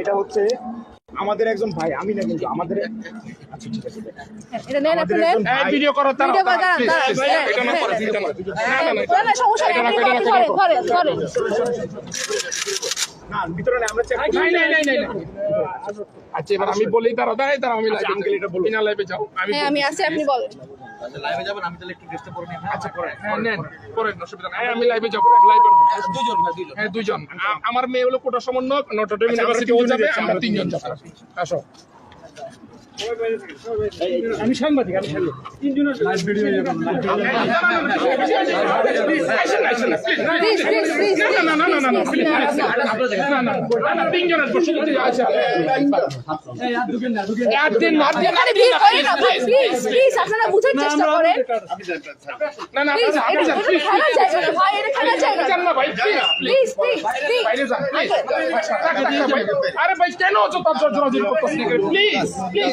এটা হচ্ছে আমাদের একজন ভাই আমি না কিন্তু আমাদের আচ্ছা ঠিক আছে এটা নেন আপনি নেন। ভিডিও করো তারা ভিডিও করে দাঁড়ান, দাঁড়ান, হ্যাঁ, এটা না। করে না না না না না, না, সমস্যা নেই, আপনি এটা না, আচ্ছা এবার আমি বলি তারা দাঁড়াই তারা আমি লাইভে এটা বলুন। বিনা লাইভে যাও আমি হ্যাঁ আমি আছি আপনি বলেন। আচ্ছা লাইভে যাবেন আমি তাহলে একটু ড্রেসটা পরে নিই আচ্ছা করে হ্যাঁ নেন। করেন। অসুবিধা নাই। আমি লাইভে যাব লাইভে হ্যাঁ আমার মেয়ে হলো কোটা সমন্বয়ক নটরডেম আচ্ছা, আমরা ইউনিভার্সিটি ও যাবে আমরা তিনজন যাব। আসো। আমি সাংবাদিক আমি সাংবাদিক তিনজনের আচ্ছা। আর আপনারা বুঝার চেষ্টা করেন না, না, ভাই। আরে কেন করতেছেন প্লিজ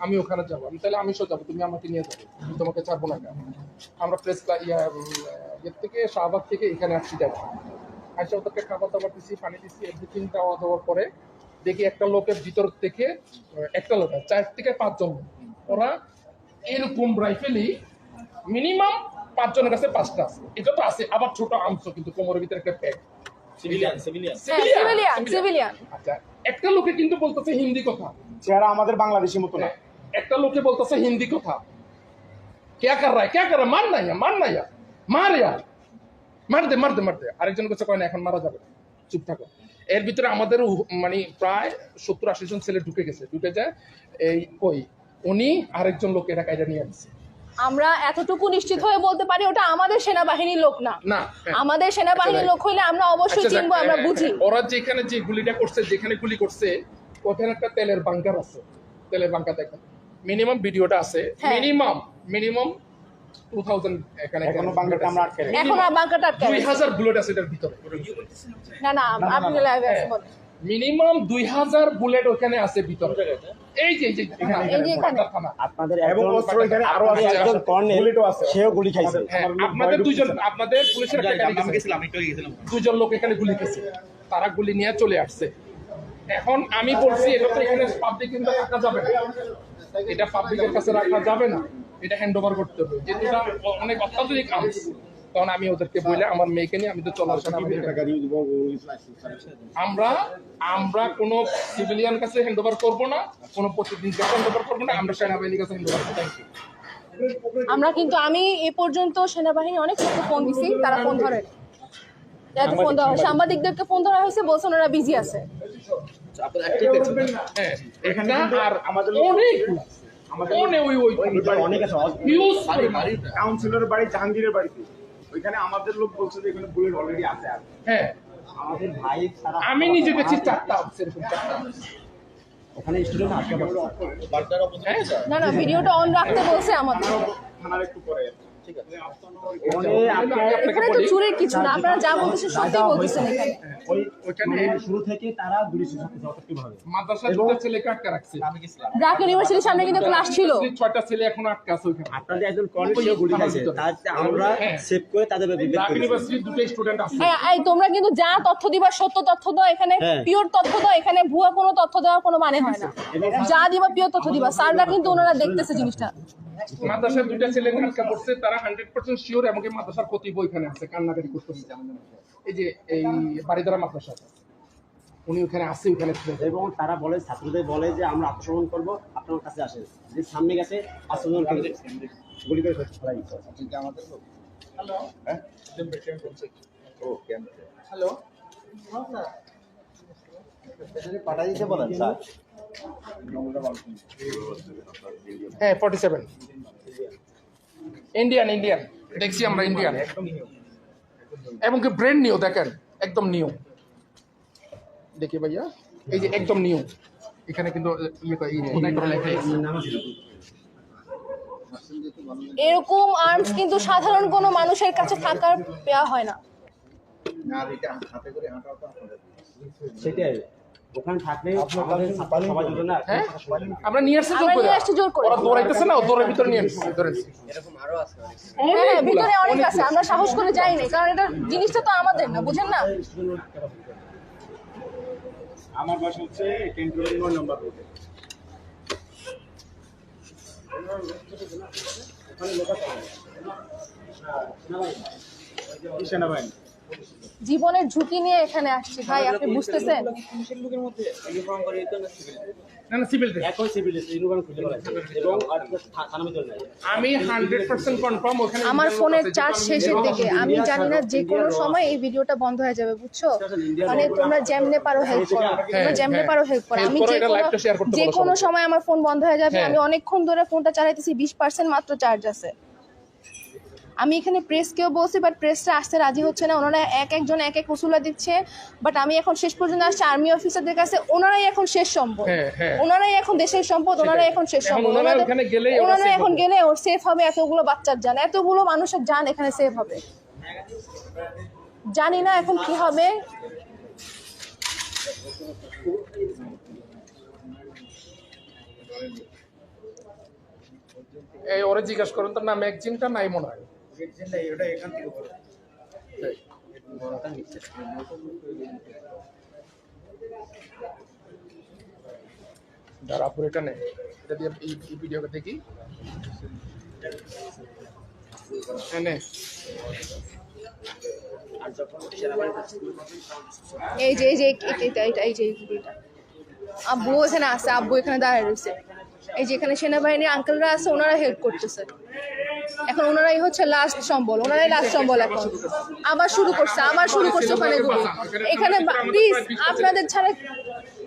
আমি ওখানে যাব। আমি তাহলে আমি সব যাব তুমি আমাকে নিয়ে যাবে। আমি তোমাকে ছাড়বো না কেন? আমরা প্রেস ইয়া উম, থেকে শাহবাগ থেকে এখানে আসছি যাব আইসা ওদেরকে খাবার দাবার দিচ্ছি পানি দিচ্ছি এভরিথিং দেওয়া দেওয়ার পরে দেখি একটা লোকের ভিতর থেকে একটা লোক চার থেকে পাঁচজন। লোক। ওরা এরকম রাইফেলই মিনিমাম পাঁচজনের কাছে পাঁচটা আছে। এটা তো আছে আবার ছোট আমসো কিন্তু কোমরের ভিতরে একটা প্যাক সিভিলিয়ান সিভিলিয়ান হ্যাঁ সিভিলিয়ান সিভিলিয়ান আচ্ছা একটা লোকে কিন্তু বলতেছে হিন্দি কথা। চেহারা আমাদের বাংলাদেশি মতো না। একটা লোকে বলতেছে হিন্দি কথা क्या कर रहा है क्या कर रहा है मार नहीं मार नहीं মার यार মার দে মার দে মার দে আরেকজন কাছে কয় না এখন মারা যাবে না। চুপ থাকো এর ভিতরে আমাদের উ- মানে প্রায় সত্তর আশি জন ছেলে ঢুকে গেছে ঢুকে যায় এই কই উনি আরেকজন লোক এটা কায়দা নিয়ে আসছে আমরা এতটুকু নিশ্চিত হয়ে বলতে পারি ওটা আমাদের সেনাবাহিনীর লোক না না হ্যাঁ। আমাদের সেনাবাহিনীর লোক হইলে আমরা অবশ্যই আচ্ছা, চিনবো যাক, আমরা এ, বুঝি ওরা যেখানে যে গুলিটা করছে যেখানে গুলি করছে ওখানে একটা তেলের বাংকার আছে তেলের বাংকার দেখেন মিনিমাম ভিডিওটা আছে। হ্যাঁ। মিনিমাম মিনিমাম টু থাউজেন্ড এখানে এখনও বাংলাটা আমরা আটকে এখন আর আটকে দুই হাজার বুলেট আছে এটার ভিতরে। না না আপনি লাইভে আছে বলেন। মিনিমাম দুই হাজার বুলেট ওখানে আছে ভিতরে। এই যে এই যে এখানে, এই যে এখানে। বাগদার থানা। আপনাদের এবং অস্ত্র এখানে আরও আছে একজন কর্নেল বুলেটও আছে। সেও গুলি খাইছে। হ্যাঁ, আপনাদের আপনাদের পুলিশের একটা গাড়ি গেছিলাম লোক এখানে গুলি খেয়েছে তারা গুলি নিয়ে চলে আসছে। এখন আমি বলছি এটা তো এখানে পাবলিক কিন্তু রাখা যাবে না। এটা পাবলিকের কাছে রাখা যাবে না। এটা হ্যান্ড ওভার করতে হবে। যেহেতু এটা অনেক অত্যাধুনিক আর্মস তখন আমি ওদেরকে বলে আমার মেয়েকে নিয়ে আমি তো চলার সময় আমরা আমরা কোনো সিভিলিয়ান কাছে হ্যান্ড ওভার করব না কোনো প্রতিদিন কাছে হ্যান্ড ওভার করব না আমরা সেনাবাহিনীর কাছে হ্যান্ড ওভার থ্যাংক ইউ আমরা কিন্তু আমি এ পর্যন্ত সেনাবাহিনী অনেক ফোন দিছি তারা ফোন ধরে এত ফোন দেওয়া হয় সাংবাদিকদেরকে ফোন ধরা হয়েছে বলছেন ওরা বিজি আছে। আপনারা অ্যাক্টিভ দেখছেন হ্যাঁ এখানে আর আমাদের অনেক। আমাদের অনেক ওই ওই অনেক আছে হিউজ বাড়ি বাড়িটা কাউন্সিলরের বাড়ি জাহাঙ্গীরের বাড়িতে। ওইখানে আমাদের লোক বলছে যে এখানে বুলেট অলরেডি আছে হ্যাঁ। আমাদের ভাই আমি নিজে দেখছি চারটা ওখানে স্টুডেন্ট আটকে পড়ছে। বার্তার অপোজিট হ্যাঁ না না ভিডিওটা অন রাখতে বলছে আমাদের। থানার একটু পরে। ঠিক আছে। ওখানে আমি আপনাকে এখানে তো চুরির কিছু না আপনারা যা বলতেছেন সত্যি বলতেছেন। এখানে ওই ওইখানে মানে শুরু থেকে তারা গুলি শেষ করতে যতটুকু ভাবে মাদ্রাসা দুটো ছেলেকে আটকা রাখছে। ব্রাক ইউনিভার্সিটির সামনে কিন্তু ক্লাস ছিল। ছয়টা ছেলে এখনও আটকা আছে ওইখানে। আপনাদের একজন কর্নেল গুলি খাইছে। আমরা হ্যাঁ। সেভ করে তাদের বিবেক ইউনিভার্সিটির দুটো স্টুডেন্ট আছে। হ্যাঁ এই তোমরা কিন্তু যা তথ্য দিবা সত্য তথ্য দাও এখানে। হ্যাঁ। পিওর তথ্য দাও এখানে। ভুয়া কোনো তথ্য দেওয়ার কোনো মানে হয় না। যা দিবা পিওর তথ্য দিবা। স্যাররা কিন্তু ওনারা দেখতেছে জিনিসটা। মাদ্রাসার দুইটা ছেলে আটকা পড়ছে তারা হান্ড্রেড পার্সেন্ট শিওর এবং মাদ্রাসার কতি বই এখানে আছে কান্নাকাটি করতেছে। এই যে এই বাড়িদারা মাদ্রাসা উনি ওখানে আছে ওখানে এবং তারা বলে ছাত্রদের বলে যে আমরা আত্মসমর্পণ করব আপনার কাছে আসেন যে সামনে গেছে আত্মসমর্পণ করে গুলি করে ফেলাই দিচ্ছে হ্যালো? পাঠা দিতে বলেন স্যার। হ্যাঁ ফর্টি সেভেন ইন্ডিয়ান ইন্ডিয়ান দেখছি আমরা ইন্ডিয়ান এবং কি ব্রেন নিউ দেখেন একদম নিউ দেখি ভাইয়া এই যে একদম নিউ এখানে কিন্তু ইয়ে। এরকম আর্মস কিন্তু সাধারণ কোনো মানুষের কাছে থাকার দেওয়া হয় না। সেটাই। ওখানে থাকলে সবার না হ্যাঁ? আমরা নিয়ে আসছি জোর করে নিয়ে আসছি জোর করে। ওরা দৌড়াইতেছে না দৌড়ের ভিতরে নিয়ে আসছি ধরেছি হ্যাঁ হ্যাঁ, ভিতরে অনেক আছে আমরা সাহস করে যাই না কারণ এটা জিনিসটা তো আমাদের না বুঝেন না? আমার বাসা হচ্ছে নম্বর রোডে সেনাবাহিনী। জীবনের ঝুঁকি নিয়ে এখানে আসছি। ভাই আপনি বুঝতেছেন? আমার ফোনের চার্জ শেষের দিকে। আমি জানি না যে কোনো সময় এই ভিডিওটা বন্ধ হয়ে যাবে বুঝছ? মানে তোমরা যেমনে পারো হেল্প করো। তোমরা যেমনে হ্যাঁ, পারো হেল্প করো। আমি যে কোনো যে কোনো সময় আমার ফোন বন্ধ হয়ে যাবে। হ্যাঁ। আমি অনেকক্ষণ ধরে ফোনটা চালাইতেছি বিশ পার্সেন্ট মাত্র চার্জ আছে। আমি এখানে প্রেসকেও বলছি বাট প্রেসটা আসতে রাজি হচ্ছে না। ওনারা এক একজন এক এক উসুলা দিচ্ছে বাট আমি এখন শেষ পর্যন্ত আসছি আর্মি অফিসারদের কাছে। ওনারাই এখন শেষ সম্পদ। হ্যাঁ, হ্যাঁ। ওনারাই এখন দেশের সম্পদ ওনারাই এখন শেষ সম্পদ। ওনারা এখন গেলে ওর সেফ হবে এতগুলো বাচ্চার যান এতগুলো মানুষের যান এখানে সেফ হবে। জানি না এখন কি হবে। এই ওরে জিজ্ঞেস করুন তোর নাম ম্যাগজিনটা নাই মনে হয়? পুরো এটা নেই এটা দিয়ে এই ভিডিওটা দেখি। হ্যাঁ, এই যে এই যে এই- এই- এইটা এইটা এই যে আব্বু এখানে আছে আব্বু এখানে দাঁড়িয়ে রয়েছে। এই যে এখানে সেনাবাহিনীর আঙ্কেলরা আছে ওনারা হেল্প করতেছে। এখন ওনারাই হচ্ছে লাস্ট সম্বল ওনারাই লাস্ট সম্বল এখন। আবার শুরু করছে আবার শুরু করছে ওখানে এখানে প্লিজ আপনাদের ছাড়া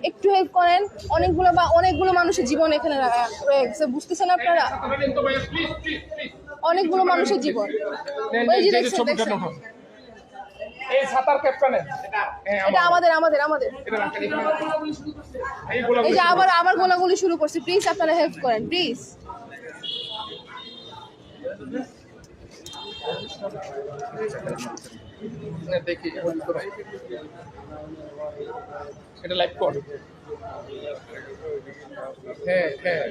একটু হেল্প করেন। অনেকগুলো বা অনেকগুলো মানুষের জীবন এখানে রয়ে গেছে বুঝতেছেন আপনারা। অনেকগুলো মানুষের জীবন। ওই যে দেখছেন দেখছেন। এই সাঁতার হ্যাঁ, এটা আমার। আমাদের আমাদের আমাদের। এই যে আবার আবার গোলাগুলি শুরু করছে। প্লিজ আপনারা হেল্প করেন প্লিজ দেখি এটা লাইভ কর। হ্যাঁ হ্যাঁ।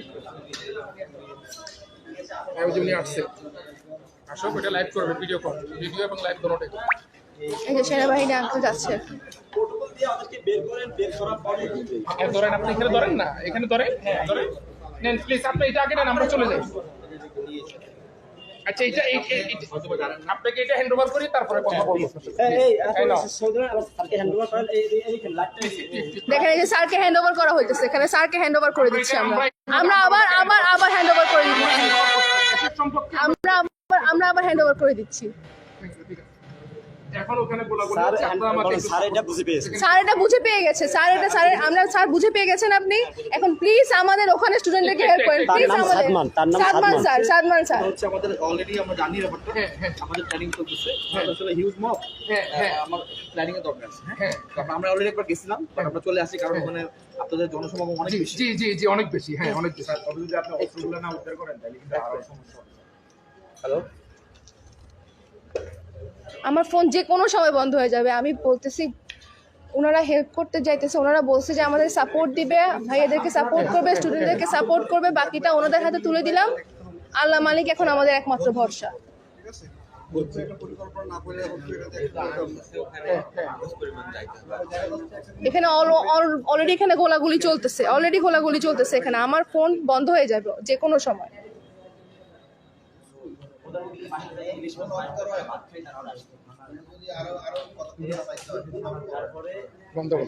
হ্যাঁ ওই আসছে। আসো এটা লাইভ করবে ভিডিও কর। ভিডিও এবং লাইভ দুটোটাই এই যে সেনাবাহিনী আঙ্কেল যাচ্ছে। ধরেন আপনি এখানে ধরেন না? এখানে ধরেন? হ্যাঁ ধরেন। নেন প্লিজ আপনি এটা আগে নেন আমরা চলে যাই। আচ্ছা এটা এই- এই- এই- আপনাকে এটা হ্যান্ড ওভার করি তারপরে কথা বলব। এই এই এই নাও। সৌদিরা আবার স্যারকে হ্যান্ড ওভার করেন। এই এই এই লাইটটা দেখেন এই যে স্যারকে হ্যান্ড ওভার করা হইতেছে এখানে স্যারকে হ্যান্ড ওভার করে দিচ্ছি আমরা। আমরা আবার আবার আবার হ্যান্ড ওভার করে দিচ্ছি। আমরা আবার আমরা আবার হ্যান্ড ওভার করে দিচ্ছি। এখন ওখানে গোলাগুলি স্যার হচ্ছে, আপনারা আমাকে স্যার এটা বুঝে পেয়েছে। স্যার এটা বুঝে পেয়ে গেছে। স্যার এটা স্যার আমরা স্যার বুঝে পেয়ে গেছেন আপনি। এখন প্লিজ আমাদের ওখানে স্টুডেন্টদেরকে হেল্প করেন। প্লিজ আমাদের সাদমান, তার নাম Sadman Sadman. Sir Sadman sir. হচ্ছে আমাদের অলরেডি আমরা জানি ব্যাপারটা। হ্যাঁ হ্যাঁ। আমাদের প্ল্যানিং চলতেছে। আসলে হিউজ মব হ্যাঁ হ্যাঁ। আমার প্ল্যানিং এর দরকার আছে হ্যাঁ? হ্যাঁ। আমরা অলরেডি একবার গেছিলাম বাট আমরা চলে আসি কারণ ওখানে আপনাদের জনসমাগম অনেক বেশি। জি জি জি অনেক বেশি। হ্যাঁ অনেক বেশি। তবে যদি আপনি অস্ত্রগুলো না উদ্ধার করেন তাহলে কিন্তু আরও সমস্যা হবে। হ্যালো আমার ফোন যে কোনো সময় বন্ধ হয়ে যাবে। আমি বলতেছি, ওনারা হেল্প করতে যাইতেছে, ওনারা বলছে যে আমাদের সাপোর্ট দিবে, ভাইয়াদেরকে সাপোর্ট করবে স্টুডেন্টদেরকে সাপোর্ট করবে, বাকিটা ওনাদের হাতে তুলে দিলাম। আল্লাহ মালিক এখন আমাদের একমাত্র ভরসা। এখানে অলরেডি এখানে গোলাগুলি চলতেছে অলরেডি গোলাগুলি চলতেছে এখানে। আমার ফোন বন্ধ হয়ে যাবে যে কোনো সময়। বন্ধ করো।